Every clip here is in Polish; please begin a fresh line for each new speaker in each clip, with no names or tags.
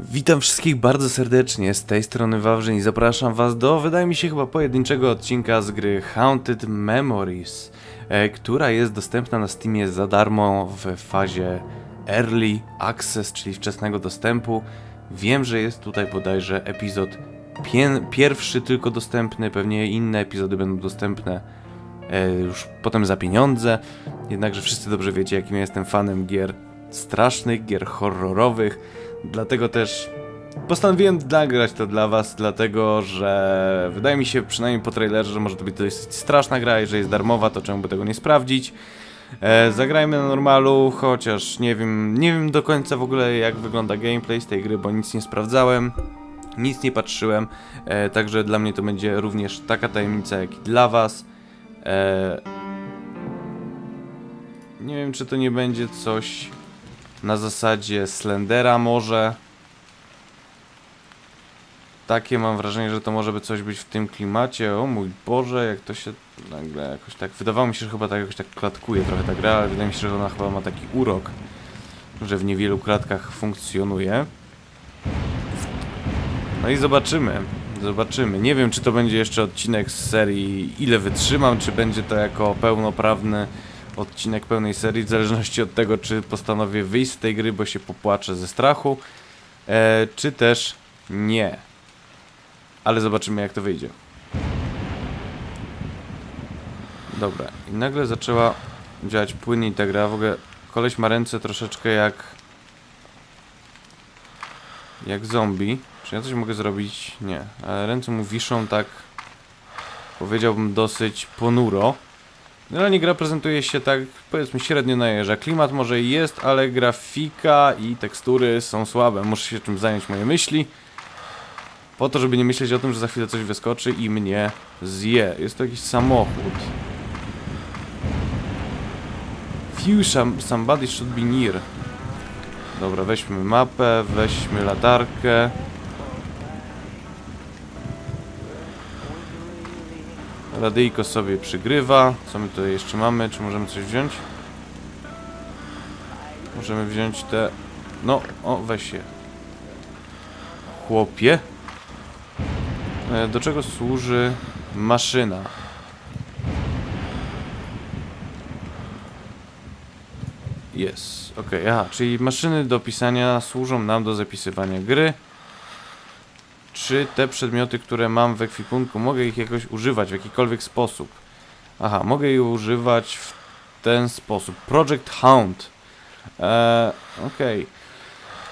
Witam wszystkich bardzo serdecznie, z tej strony Wawrzyn i zapraszam was do, wydaje mi się chyba pojedynczego odcinka z gry Haunted Memories, e, która jest dostępna na Steamie za darmo w fazie Early Access, czyli wczesnego dostępu. Wiem, że jest tutaj bodajże epizod pie- pierwszy tylko dostępny, pewnie inne epizody będą dostępne e, już potem za pieniądze, jednakże wszyscy dobrze wiecie, jakim ja jestem fanem gier strasznych, gier horrorowych, dlatego też postanowiłem nagrać to dla was, dlatego że wydaje mi się, przynajmniej po trailerze, że może to być dosyć straszna gra i że jest darmowa, to czemu by tego nie sprawdzić. E, zagrajmy na normalu, chociaż nie wiem, nie wiem do końca w ogóle jak wygląda gameplay z tej gry, bo nic nie sprawdzałem. Nic nie patrzyłem, e, także dla mnie to będzie również taka tajemnica jak i dla was. E, nie wiem, czy to nie będzie coś na zasadzie Slendera może. Takie mam wrażenie, że to może by coś być w tym klimacie. O mój Boże, jak to się nagle jakoś tak... Wydawało mi się, że chyba tak jakoś tak klatkuje trochę ta gra, ale wydaje mi się, że ona chyba ma taki urok, że w niewielu klatkach funkcjonuje. No i zobaczymy. Zobaczymy. Nie wiem, czy to będzie jeszcze odcinek z serii ile wytrzymam, czy będzie to jako pełnoprawny odcinek pełnej serii, w zależności od tego, czy postanowię wyjść z tej gry, bo się popłaczę ze strachu, e, czy też nie. Ale zobaczymy, jak to wyjdzie. Dobra, i nagle zaczęła działać płynniej ta gra. W ogóle koleś ma ręce troszeczkę jak... Jak zombie. Czy ja coś mogę zrobić? Nie. Ale ręce mu wiszą tak... Powiedziałbym dosyć ponuro. Generalnie gra prezentuje się tak, powiedzmy, średnio najeżdża. Klimat może jest, ale grafika i tekstury są słabe. Muszę się czym zająć moje myśli. Po to, żeby nie myśleć o tym, że za chwilę coś wyskoczy i mnie zje. Jest to jakiś samochód. Few some- somebody should be near. Dobra, weźmy mapę, weźmy latarkę. Radyjko sobie przygrywa. Co my tutaj jeszcze mamy? Czy możemy coś wziąć? Możemy wziąć te... No, o, weź się. Chłopie. E, Do czego służy maszyna? Jest, okej, aha, czyli maszyny do pisania służą nam do zapisywania gry. Czy te przedmioty, które mam w ekwipunku, mogę ich jakoś używać w jakikolwiek sposób? Aha, mogę je używać w ten sposób. Project Hound. Eee, okej.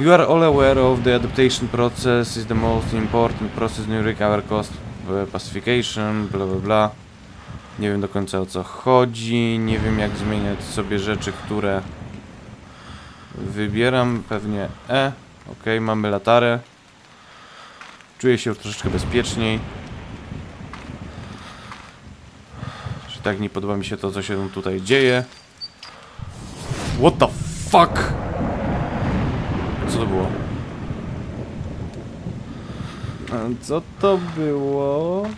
You are all aware of the adaptation process is the most important process in recover cost uh, pacification, bla bla bla. Nie wiem do końca o co chodzi, nie wiem jak zmieniać sobie rzeczy, które wybieram, pewnie E. Ok, mamy latarę. Czuję się troszeczkę bezpieczniej. Że tak nie podoba mi się to, co się tutaj dzieje. What the fuck? Co to było? Co to było?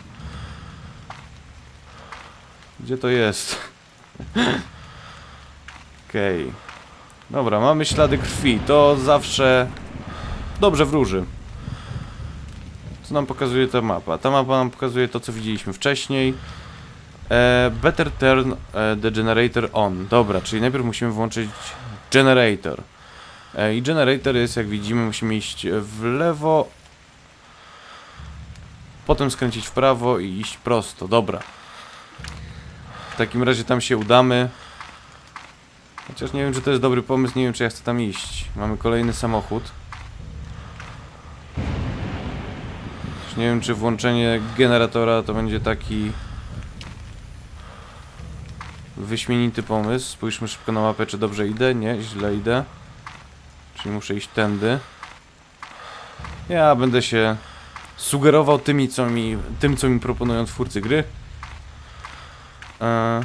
Gdzie to jest? Okej. Dobra, mamy ślady krwi. To zawsze dobrze wróży. Co nam pokazuje ta mapa? Ta mapa nam pokazuje to, co widzieliśmy wcześniej. E, better turn e, the generator on. Dobra, czyli najpierw musimy włączyć generator. E, I generator jest, jak widzimy, musimy iść w lewo, potem skręcić w prawo i iść prosto. Dobra. W takim razie tam się udamy. Chociaż nie wiem, czy to jest dobry pomysł, nie wiem, czy ja chcę tam iść. Mamy kolejny samochód. Nie wiem, czy włączenie generatora to będzie taki wyśmienity pomysł. Spójrzmy szybko na mapę, czy dobrze idę. Nie, źle idę. Czyli muszę iść tędy. Ja będę się sugerował tymi, co mi, tym, co mi proponują twórcy gry. Eee.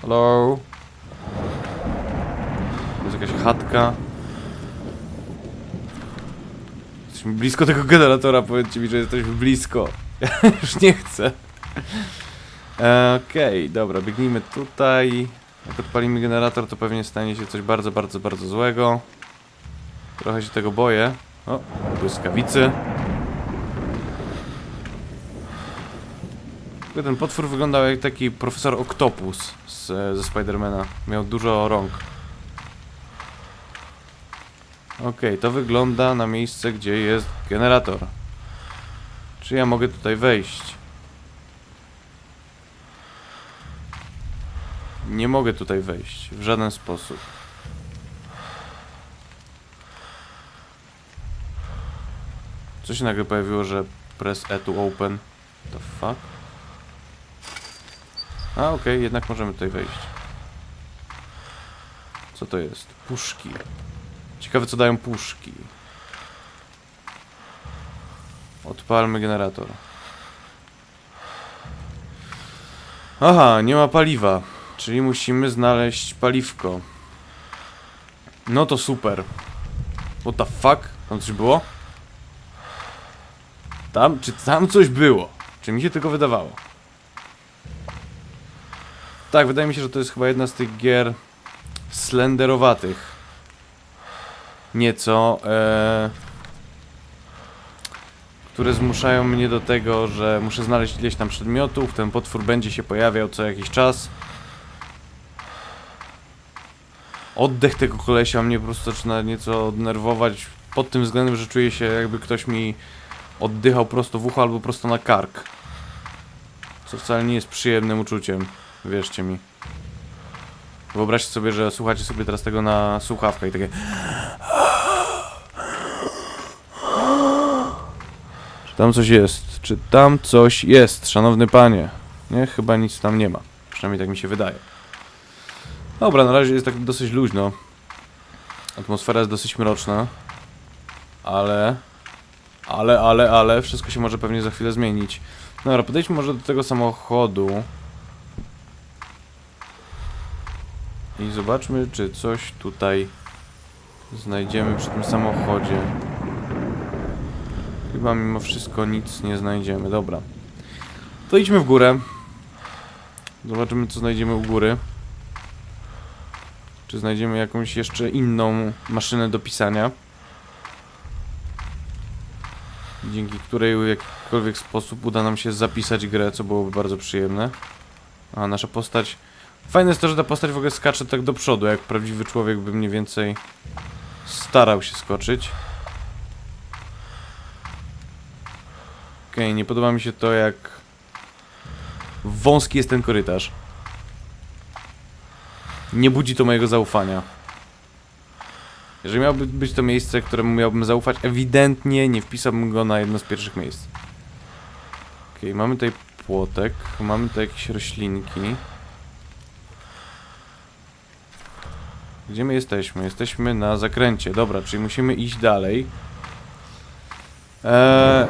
Hello? Jest jakaś chatka. Jesteśmy blisko tego generatora, powiedzcie mi, że jesteśmy blisko. Już nie chcę. Eee, Okej, dobra, biegnijmy tutaj. Jak odpalimy generator, to pewnie stanie się coś bardzo, bardzo, bardzo złego. Trochę się tego boję. O, błyskawicy. Ten potwór wyglądał jak taki profesor Octopus z, ze Spidermana. Miał dużo rąk. Okej, to wygląda na miejsce, gdzie jest generator. Czy ja mogę tutaj wejść? Nie mogę tutaj wejść w żaden sposób. Co się nagle pojawiło, że press E to open? The fuck? A, okej, jednak możemy tutaj wejść. Co to jest? Puszki. Ciekawe, co dają puszki. Odpalmy generator. Aha, nie ma paliwa. Czyli musimy znaleźć paliwko. No to super. What the fuck? Tam coś było? Tam, czy tam coś było? Czy mi się tylko wydawało? Tak, wydaje mi się, że to jest chyba jedna z tych gier slenderowatych. Nieco, e, które zmuszają mnie do tego, że muszę znaleźć ileś tam przedmiotów, ten potwór będzie się pojawiał co jakiś czas. Oddech tego kolesia mnie po prostu zaczyna nieco denerwować pod tym względem, że czuję się jakby ktoś mi oddychał prosto w ucho albo prosto na kark. Co wcale nie jest przyjemnym uczuciem, wierzcie mi. Wyobraźcie sobie, że słuchacie sobie teraz tego na słuchawkach i takie... Czy tam coś jest? Czy tam coś jest, szanowny panie? Nie, chyba nic tam nie ma. Przynajmniej tak mi się wydaje. Dobra, na razie jest tak dosyć luźno. Atmosfera jest dosyć mroczna. Ale... Ale, ale, ale, wszystko się może pewnie za chwilę zmienić. Dobra, podejdźmy może do tego samochodu. I zobaczmy, czy coś tutaj znajdziemy przy tym samochodzie. Chyba mimo wszystko nic nie znajdziemy. Dobra. To idźmy w górę. Zobaczymy, co znajdziemy u góry. Czy znajdziemy jakąś jeszcze inną maszynę do pisania. Dzięki której w jakikolwiek sposób uda nam się zapisać grę, co byłoby bardzo przyjemne. A nasza postać... Fajne jest to, że ta postać w ogóle skacze tak do przodu, jak prawdziwy człowiek by mniej więcej starał się skoczyć. Okej, nie podoba mi się to, jak wąski jest ten korytarz. Nie budzi to mojego zaufania. Jeżeli miałoby być to miejsce, któremu miałbym zaufać, ewidentnie nie wpisałbym go na jedno z pierwszych miejsc. Okej, mamy tutaj płotek, mamy tutaj jakieś roślinki. Gdzie my jesteśmy? Jesteśmy na zakręcie. Dobra, czyli musimy iść dalej. Eee,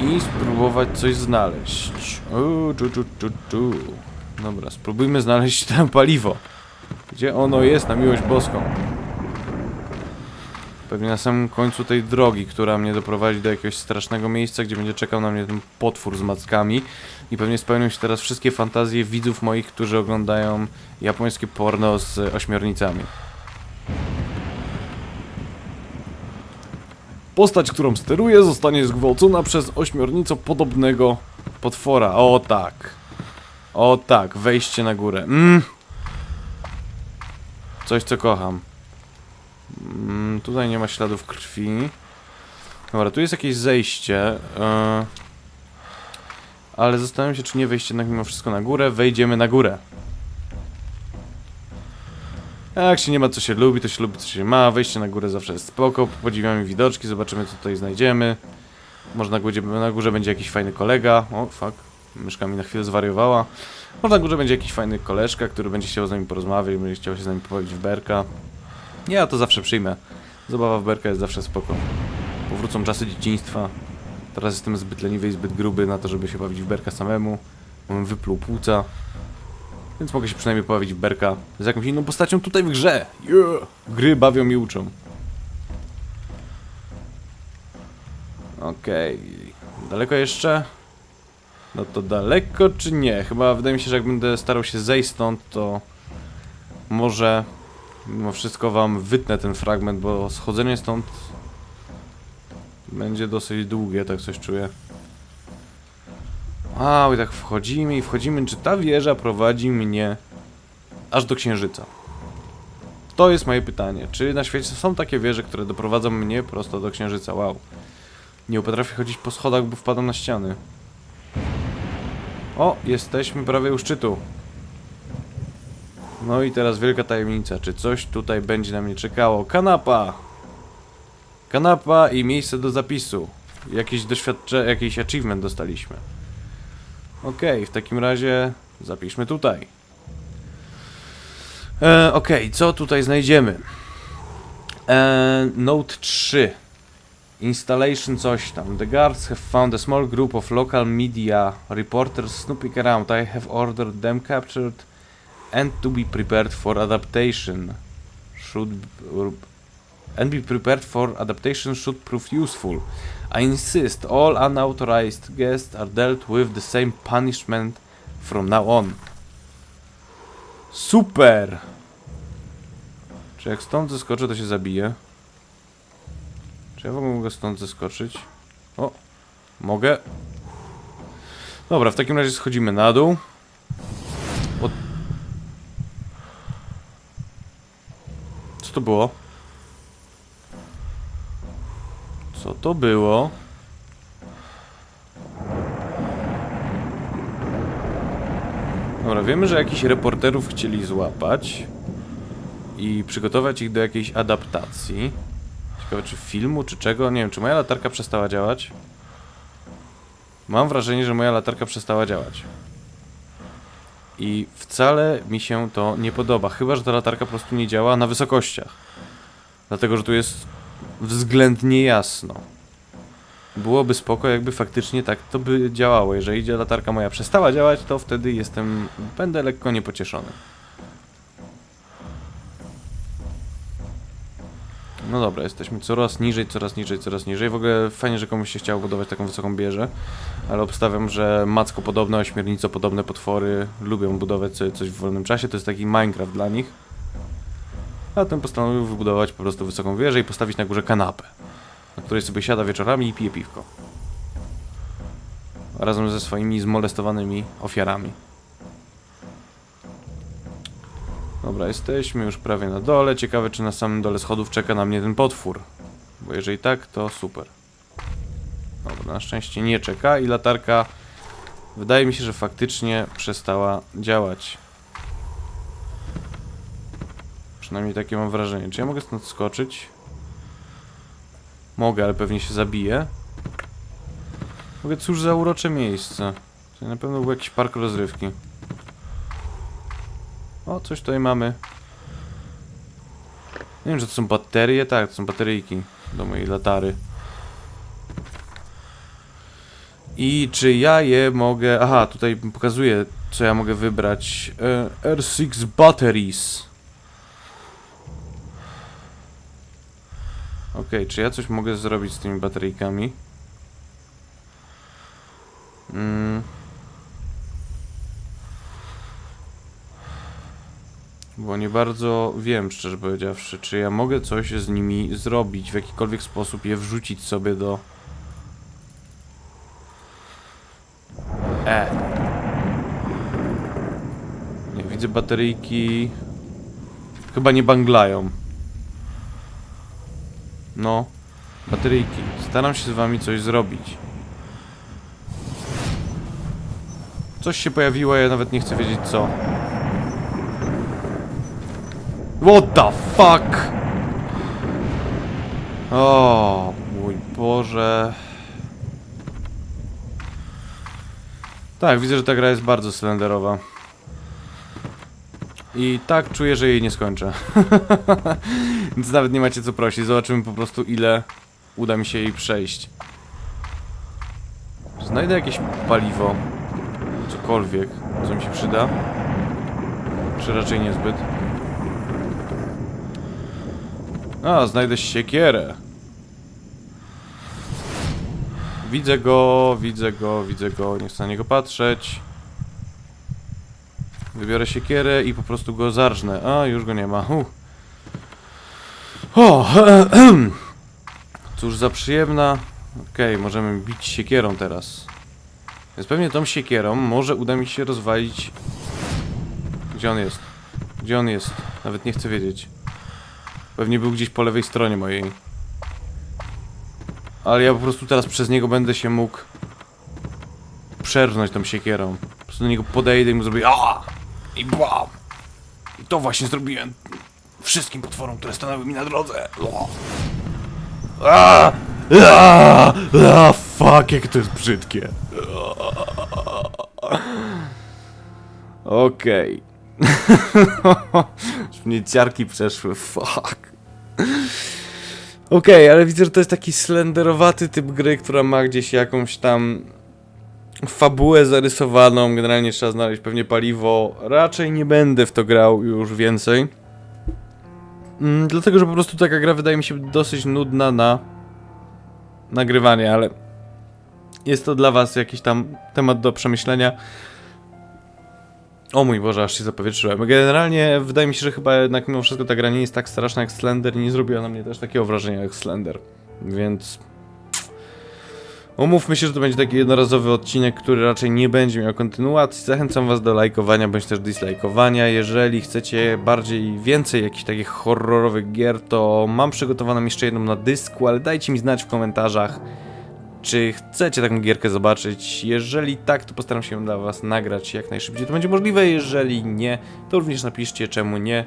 I spróbować coś znaleźć. O, czu, czu, czu, czu. Dobra, spróbujmy znaleźć tam paliwo. Gdzie ono jest, na miłość boską? Pewnie na samym końcu tej drogi, która mnie doprowadzi do jakiegoś strasznego miejsca, gdzie będzie czekał na mnie ten potwór z mackami. I pewnie spełnią się teraz wszystkie fantazje widzów moich, którzy oglądają japońskie porno z ośmiornicami. Postać, którą steruję, zostanie zgwałcona przez ośmiornico podobnego potwora. O tak. O tak, wejście na górę. Mm. Coś, co kocham. Mm, tutaj nie ma śladów krwi. Dobra, tu jest jakieś zejście. Yy. Ale zastanawiam się, czy nie wejść jednak mimo wszystko na górę. Wejdziemy na górę. Jak się nie ma co się lubi, to się lubi co się ma. Wejście na górę zawsze jest spoko. Podziwiamy widoczki, zobaczymy co tutaj znajdziemy. Może na górze, na górze będzie jakiś fajny kolega. O, fuck. Myszka mi na chwilę zwariowała. Może na górze będzie jakiś fajny koleżka, który będzie chciał z nami porozmawiać, będzie chciał się z nami pobawić w berka. Ja to zawsze przyjmę. Zabawa w berka jest zawsze spoko. Powrócą czasy dzieciństwa. Teraz jestem zbyt leniwy i zbyt gruby na to, żeby się bawić w berka samemu. Mam wypluł płuca. Więc mogę się przynajmniej pobawić w berka z jakąś inną postacią tutaj w grze. Yeah! Gry bawią i uczą. Okej. Daleko jeszcze? No to daleko czy nie? Chyba wydaje mi się, że jak będę starał się zejść stąd, to może mimo wszystko wam wytnę ten fragment, bo schodzenie stąd będzie dosyć długie, tak coś czuję. Wow, i tak wchodzimy i wchodzimy. Czy ta wieża prowadzi mnie aż do księżyca? To jest moje pytanie. Czy na świecie są takie wieże, które doprowadzą mnie prosto do księżyca? Wow. Nie potrafię chodzić po schodach, bo wpadam na ściany. O, jesteśmy prawie u szczytu. No i teraz wielka tajemnica. Czy coś tutaj będzie na mnie czekało? Kanapa! Kanapa i miejsce do zapisu. Jakieś doświadczenie, jakiś achievement dostaliśmy. Okej, w takim razie zapiszmy tutaj. E, Okej, co tutaj znajdziemy? E, note 3. Installation coś tam. The guards have found a small group of local media reporters snooping around. I have ordered them captured and to be prepared for adaptation. Should and be prepared for adaptation should prove useful. I insist all unauthorized guests are dealt with the same punishment from now on. Super! Czy jak stąd zeskoczę, to się zabije? Czy ja w ogóle mogę stąd zeskoczyć? O! Mogę. Dobra, w takim razie schodzimy na dół. O... Co to było? Co to było? Dobra, wiemy, że jakichś reporterów chcieli złapać i przygotować ich do jakiejś adaptacji. Ciekawe, czy filmu, czy czego? Nie wiem, czy moja latarka przestała działać? Mam wrażenie, że moja latarka przestała działać. I wcale mi się to nie podoba. Chyba, że ta latarka po prostu nie działa na wysokościach. Dlatego, że tu jest względnie jasno. Byłoby spoko, jakby faktycznie tak to by działało. Jeżeli latarka moja przestała działać, to wtedy jestem. będę lekko niepocieszony. No dobra, jesteśmy coraz niżej, coraz niżej, coraz niżej. W ogóle fajnie, że komuś się chciało budować taką wysoką wieżę, ale obstawiam, że macko podobne, ośmiornico podobne potwory lubią budować coś w wolnym czasie. To jest taki Minecraft dla nich. A ten postanowił wybudować po prostu wysoką wieżę i postawić na górze kanapę, na której sobie siada wieczorami i pije piwko. Razem ze swoimi zmolestowanymi ofiarami. Dobra, jesteśmy już prawie na dole. Ciekawe, czy na samym dole schodów czeka na mnie ten potwór. Bo jeżeli tak, to super. Dobra, na szczęście nie czeka i latarka wydaje mi się, że faktycznie przestała działać. Przynajmniej takie mam wrażenie. Czy ja mogę stąd skoczyć? Mogę, ale pewnie się zabiję. Mogę, cóż za urocze miejsce. To na pewno był jakiś park rozrywki. O, coś tutaj mamy. Nie wiem, że to są baterie. Tak, to są bateryjki do mojej latary. I czy ja je mogę... Aha, tutaj pokazuje, co ja mogę wybrać. E, R6 Batteries. Okej, czy ja coś mogę zrobić z tymi bateryjkami? Bo nie bardzo wiem, szczerze powiedziawszy, czy ja mogę coś z nimi zrobić, w jakikolwiek sposób je wrzucić sobie do... E. Nie, widzę bateryjki... Chyba nie banglają. No, bateryjki. Staram się z wami coś zrobić. Coś się pojawiło, ja nawet nie chcę wiedzieć co. What the fuck? O, mój Boże. Tak, widzę, że ta gra jest bardzo slenderowa. I tak czuję, że jej nie skończę. Więc nawet nie macie co prosić. Zobaczymy po prostu ile uda mi się jej przejść. Znajdę jakieś paliwo? Cokolwiek, co mi się przyda? Czy raczej niezbyt? A, znajdę siekierę. Widzę go, widzę go, widzę go, nie chcę na niego patrzeć. Wybiorę siekierę i po prostu go zarżnę. A, już go nie ma. Uh. O, cóż za przyjemna Okej, możemy bić siekierą teraz. Więc pewnie tą siekierą może uda mi się rozwalić... Gdzie on jest? Gdzie on jest? Nawet nie chcę wiedzieć. Pewnie był gdzieś po lewej stronie mojej. Ale ja po prostu teraz przez niego będę się mógł przerwnąć tą siekierą. Po prostu do niego podejdę i mu zrobię a I błam! I to właśnie zrobiłem wszystkim potworom, które stanęły mi na drodze. O. A! A! A! Fuck, jak to jest brzydkie. Okej. Już mnie ciarki przeszły, fuck. Okej, ale widzę, że to jest taki slenderowaty typ gry, która ma gdzieś jakąś tam fabułę zarysowaną. Generalnie trzeba znaleźć pewnie paliwo. Raczej nie będę w to grał już więcej. Mm, dlatego, że po prostu taka gra wydaje mi się dosyć nudna na nagrywanie, ale jest to dla was jakiś tam temat do przemyślenia. O mój Boże, aż się zapowietrzyłem. Generalnie wydaje mi się, że chyba jednak mimo wszystko ta gra nie jest tak straszna jak Slender nie zrobiła na mnie też takiego wrażenia jak Slender. Więc... Umówmy się, że to będzie taki jednorazowy odcinek, który raczej nie będzie miał kontynuacji. Zachęcam was do lajkowania bądź też dislajkowania. Jeżeli chcecie bardziej, więcej jakichś takich horrorowych gier, to mam przygotowaną jeszcze jedną na dysku, ale dajcie mi znać w komentarzach, czy chcecie taką gierkę zobaczyć. Jeżeli tak, to postaram się dla was nagrać jak najszybciej to będzie możliwe. Jeżeli nie, to również napiszcie czemu nie.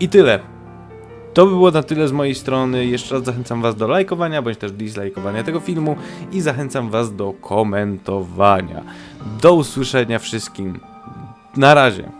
I tyle. To by było na tyle z mojej strony. Jeszcze raz zachęcam Was do lajkowania bądź też dislajkowania tego filmu i zachęcam Was do komentowania. Do usłyszenia wszystkim. Na razie.